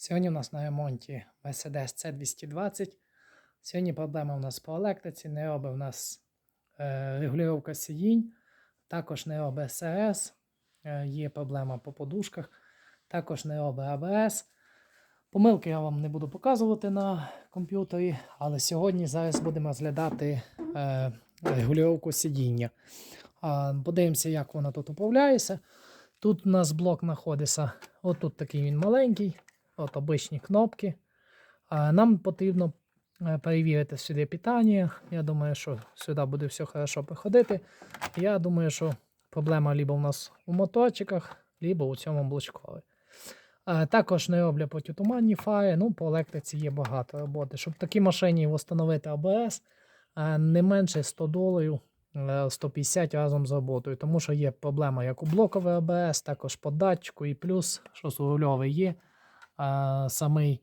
Сьогодні у нас на ремонті Mercedes C220. Сьогодні проблема у нас по електриці, не робить у нас е, регулювання сидінь, також не робить СРС, е, є проблема по подушках, також не робить АБС. Помилки я вам не буду показувати на комп'ютері, але сьогодні зараз будемо розглядати е, регулювання сидіння. Подивимося, як вона тут управляється. Тут у нас блок знаходиться, отут такий він маленький, от обичні кнопки. Нам потрібно е, перевірити сюди питання. Я думаю, що сюди буде все хорошо приходити. Я думаю, що проблема либо у нас у моторчиках, либо у цьому блочкові. Також не роблю протитуманні фари, ну по електриці є багато роботи. Щоб в такій машині встановити АБС, не менше 100 доларів. е, 150 разом з роботою, тому що є проблема як у блоковий АБС, також по датчику, і плюс, що рульовий є, а, самий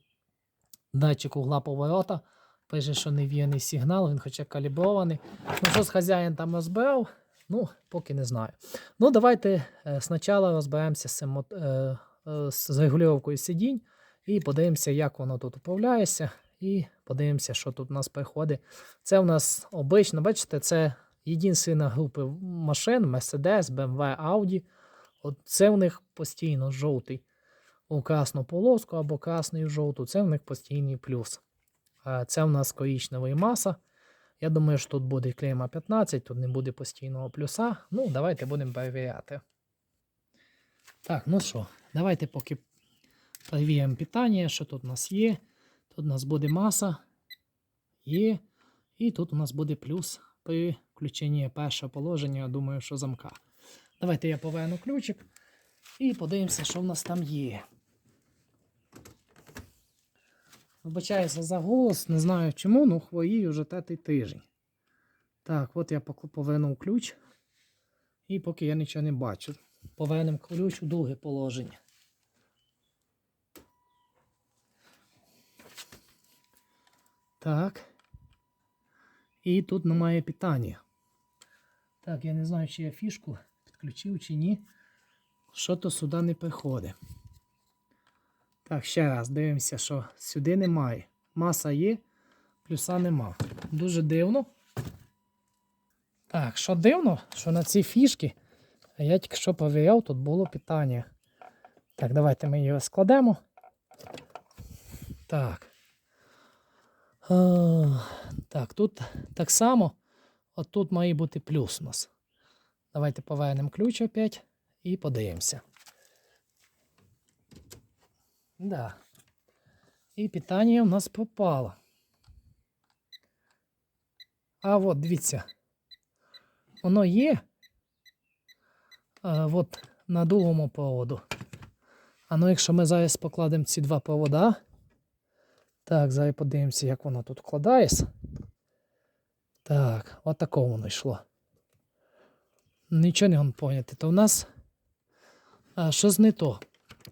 датчик угла поворота. Пише, що невірний сигнал, він хоча калібрований. Ну, що з хазяїн там розбирав, ну, поки не знаю. Ну, давайте е, спочатку розберемося з, е, е, з регулюванням сидінь і подивимося, як воно тут управляється. І подивимося, що тут у нас приходить. Це у нас обично, бачите, це єдина група машин Mercedes, BMW, Audi. От це у них постійно жовтий у красну полоску або красний у жовту. Це в них постійний плюс. Це у нас коричневий маса. Я думаю, що тут буде клейма 15, тут не буде постійного плюса. Ну, давайте будемо перевіряти. Так, ну що, давайте поки перевіримо питання, що тут у нас є. Тут у нас буде маса. Є. І тут у нас буде плюс при включенні першого положення, я думаю, що замка. Давайте я поверну ключик і подивимося, що в нас там є. Вибачаюся за голос, не знаю чому, ну хворію вже третій тиждень. Так, от я повернув ключ. І поки я нічого не бачу. Повернемо ключ у друге положення. Так. І тут немає питання. Так, я не знаю, чи я фішку підключив чи ні. Що то сюди не приходить. Так, ще раз дивимося, що сюди немає. Маса є, плюса нема. Дуже дивно. Так, що дивно, що на ці фішки, я тільки що перевіряв, тут було питання. Так, давайте ми його складемо. Так. А, так, тут так само. От тут має бути плюс у нас. Давайте повернемо ключ опять і подивимося. Да. І питання у нас пропало. А от дивіться. Воно є. А, от на другому проводу. А ну, якщо ми зараз покладемо ці два провода. Так, зараз подивимося, як воно тут вкладається. Так, от такого воно йшло. Нічого не можу поняти. То в нас а, щось не то.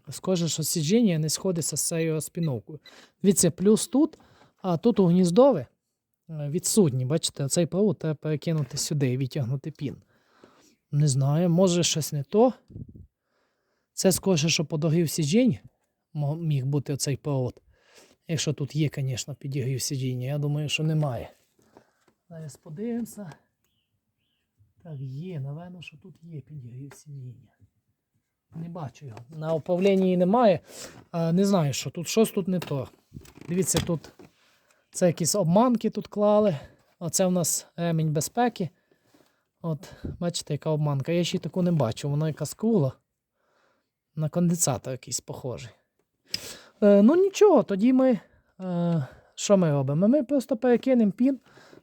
Схоже, що сідження не сходиться з цією розпіновкою. Дивіться, плюс тут, а тут у гніздове е, відсутні. Бачите, цей провод треба перекинути сюди і відтягнути пін. Не знаю, може щось не то. Це схоже, що подогрів сіджень міг бути оцей провод. Якщо тут є, звісно, підігрів сидіння, я думаю, що немає. Зараз подивимося. Так, є, напевно, що тут є підігрів сидіння. Не бачу його. На управлінні немає. А, не знаю, що тут щось тут не то. Дивіться, тут це якісь обманки тут клали. Оце у нас ремінь безпеки. От, бачите, яка обманка. Я ще таку не бачу. Вона якась кругла. На конденсатор якийсь похожий. Е, ну нічого, тоді ми. Е, що ми робимо? Ми просто перекинемо пін.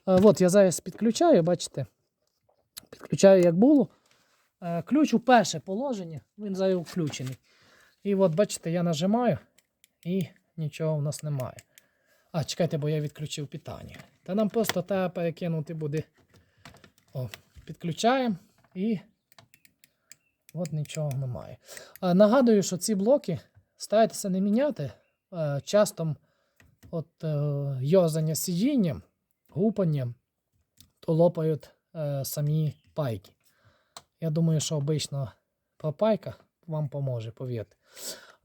Е, от я зараз підключаю, бачите? Підключаю, як було. Е, ключ у перше положення, він зараз включений. І от, бачите, я нажимаю і нічого в нас немає. А, чекайте, бо я відключив питання. Та нам просто треба перекинути буде. О, підключаємо і от нічого немає. А, нагадую, що ці блоки старайтеся не міняти. Е, часто от е, йозання сидінням, гупанням, то лопають е, самі пайки. Я думаю, що обично пропайка вам поможе, повірте.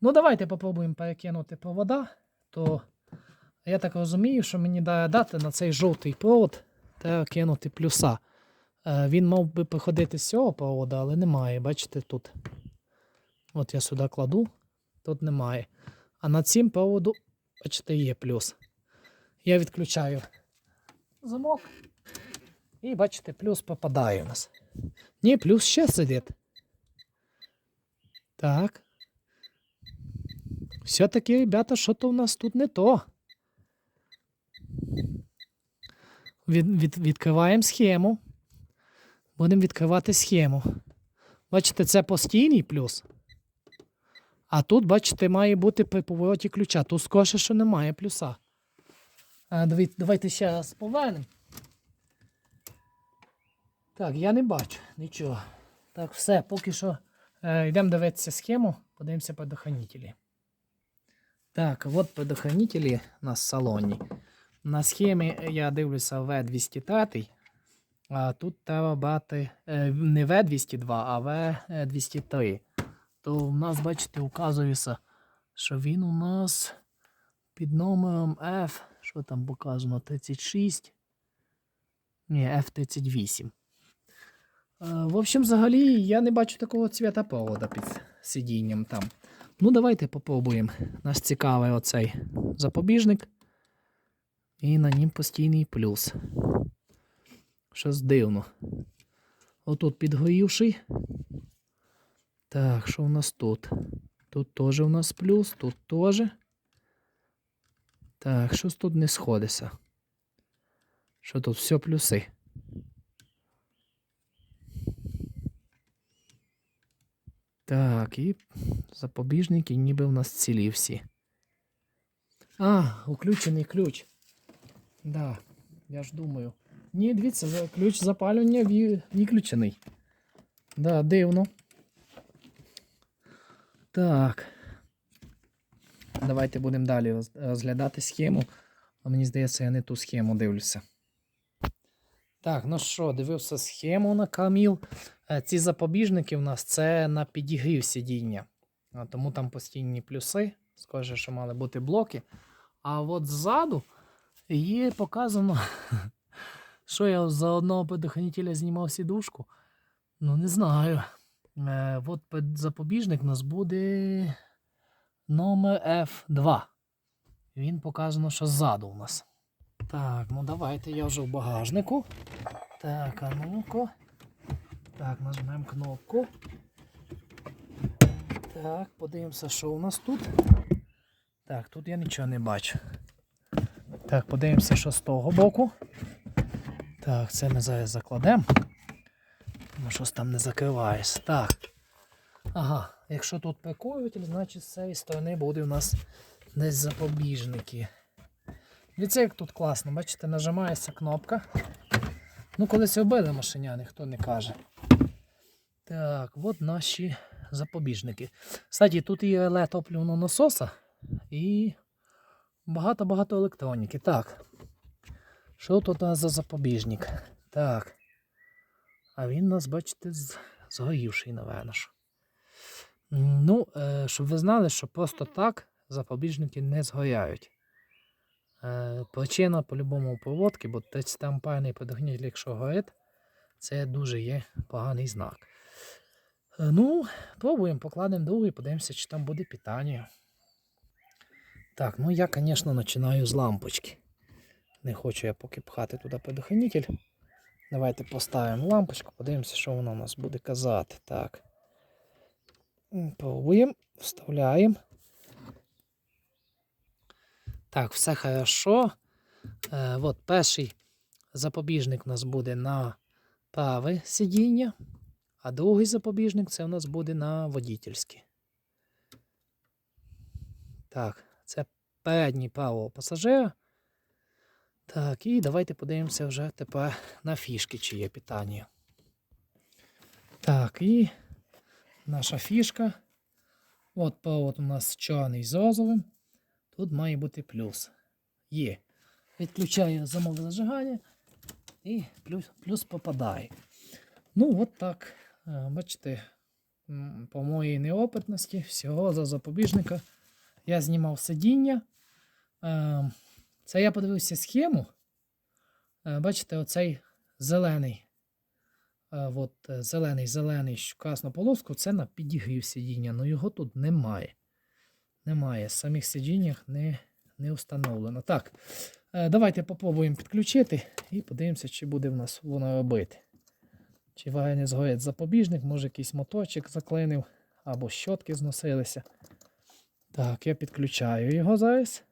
Ну, давайте попробуємо перекинути провода. То я так розумію, що мені дає дати на цей жовтий провод треба кинути плюса. Е, Він мав би приходити з цього провода, але немає. Бачите, тут. От я сюди кладу, тут немає. А на цим проводу, бачите, є плюс. Я відключаю замок. І бачите, плюс попадає у нас. Ні, плюс ще сидить. Так. Все-таки, ребята, що-то у нас тут не то. Від, від, відкриваємо схему. Будемо відкривати схему. Бачите, це постійний плюс. А тут, бачите, має бути при повороті ключа. Тут скорше, що немає плюса. А, давайте, давайте ще раз повернемо. Так, я не бачу нічого. Так, все, поки що е, йдемо дивитися схему, подивимося предохранителі. Так, от предохранителі у нас в салоні. На схемі я дивлюся V203, а тут треба брати е, не V202, а V203. То в нас, бачите, указується, що він у нас під номером F, що там показано, 36. Ні, F38. Е, В общем, взагалі, я не бачу такого цвіта провода під сидінням там. Ну, давайте попробуємо. Нас цікавий оцей запобіжник. І на нім постійний плюс. Щось дивно. Отут підгорівший. Так, що у нас тут? Тут теж у нас плюс, тут теж. Так, щось тут не сходиться. Що тут все плюси? Так, і запобіжники ніби в нас цілі всі. А, включений ключ. Да, я ж думаю. Ні, дивіться, ключ запалювання виключений. Да, дивно. Так. Давайте будемо далі розглядати схему. А мені здається, я не ту схему дивлюся. Так, ну що, дивився схему на каміл. Е, Ці запобіжники в нас це на підігрів сидіння. Тому там постійні плюси. Схоже, що мали бути блоки. А от ззаду є показано, що я за одного предохранителя знімав сідушку. Ну, не знаю. Е, от запобіжник у нас буде номер F2. Він показано, що ззаду у нас. Так, ну давайте я вже в багажнику. Так, а ну-ка. Так, нажмемо кнопку. Так, подивимося, що у нас тут. Так, тут я нічого не бачу. Так, подивимося, що з того боку. Так, це ми зараз закладемо. Ну, щось там не закривається. Так. Ага, якщо тут прикурюватель, значить з цієї сторони буде у нас десь запобіжники. Дивіться, як тут класно, бачите, нажимається кнопка. Ну, колись робили машиня, ніхто не каже. Так, от наші запобіжники. Кстати, тут є реле топливного насоса і багато-багато електроніки. Так. Що тут у нас за запобіжник? Так. А він у нас, бачите, згорівший, напевно. Ну, е, щоб ви знали, що просто так запобіжники не згоряють. Е, Причина по-любому проводки, бо 30 амперний предохранитель, якщо горить, це дуже є поганий знак. Е, Ну, пробуємо, покладемо другий, подивимося, чи там буде питання. Так, ну я, звісно, починаю з лампочки. Не хочу я поки пхати туди предохранитель. Давайте поставимо лампочку, подивимося, що вона у нас буде казати. Так. Пробуємо, вставляємо. Так, все хорошо. Е, от перший запобіжник у нас буде на праве сидіння, а другий запобіжник це у нас буде на водительське. Так, це передній правого пасажира. Так, і давайте подивимося вже тепер на фішки, чи є питання. Так, і наша фішка. От провод у нас чорний з розовим. Тут має бути плюс. Є. Відключаю замок зажигання і плюс, плюс попадає. Ну, от так. Е, Бачите, по моїй неопитності, всього за запобіжника. Я знімав сидіння. Е, Це я подивився схему. Е, Бачите, оцей зелений. От, зелений, зелений що красну полоску це на підігрів сидіння, але його тут немає. Немає. Самих сидіннях не, не встановлено. Так, е, давайте попробуємо підключити і подивимося, чи буде в нас воно робити. Чи не згорить запобіжник, може якийсь моточок заклинив, або щотки зносилися. Так, я підключаю його зараз.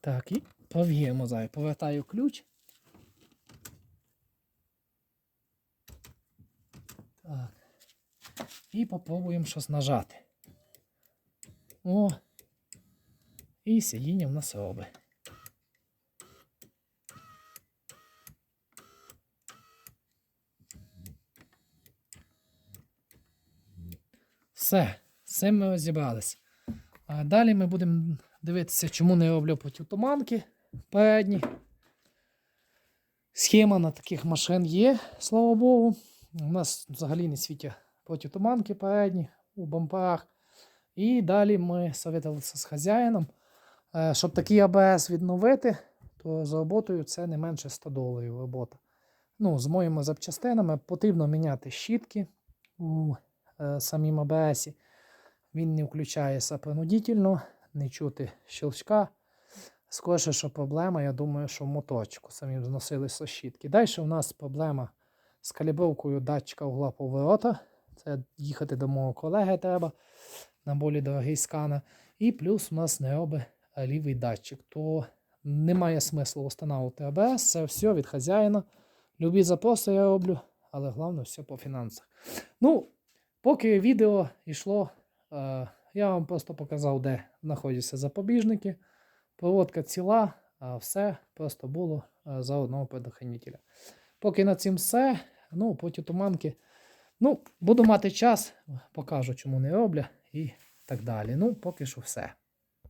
Так, і пов'ємо зараз. Повертаю ключ. Так. І попробуємо щось нажати. О. І сидіння в нас робить. Все, цим ми розібрались. А далі ми будемо дивитися, чому не роблю протитуманки передні. Схема на таких машин є, слава Богу. У нас взагалі не світять протитуманки передні у бамперах. І далі ми совітувалися з хазяїном, е, щоб такий АБС відновити, то за роботою це не менше 100 доларів робота. Ну, з моїми запчастинами потрібно міняти щітки у е, самім АБС. Він не включається принудительно, не чути щелчка. Скоріше, що проблема, я думаю, що в моточку самим зносилися щітки. Далі у нас проблема з калібровкою датчика угла поворота. Це їхати до мого колеги треба на болі дорогий сканер. І плюс у нас не робить лівий датчик. То немає смислу встановити АБС, це все від хазяїна. Любі запроси я роблю, але головне все по фінансах. Ну, поки відео йшло, е, я вам просто показав, де знаходяться запобіжники. Проводка ціла, а все просто було е, за одного предохранителя. Поки на цим все. Ну, потім туманки. Ну, буду мати час, покажу, чому не роблю і так далі. Ну, поки що все.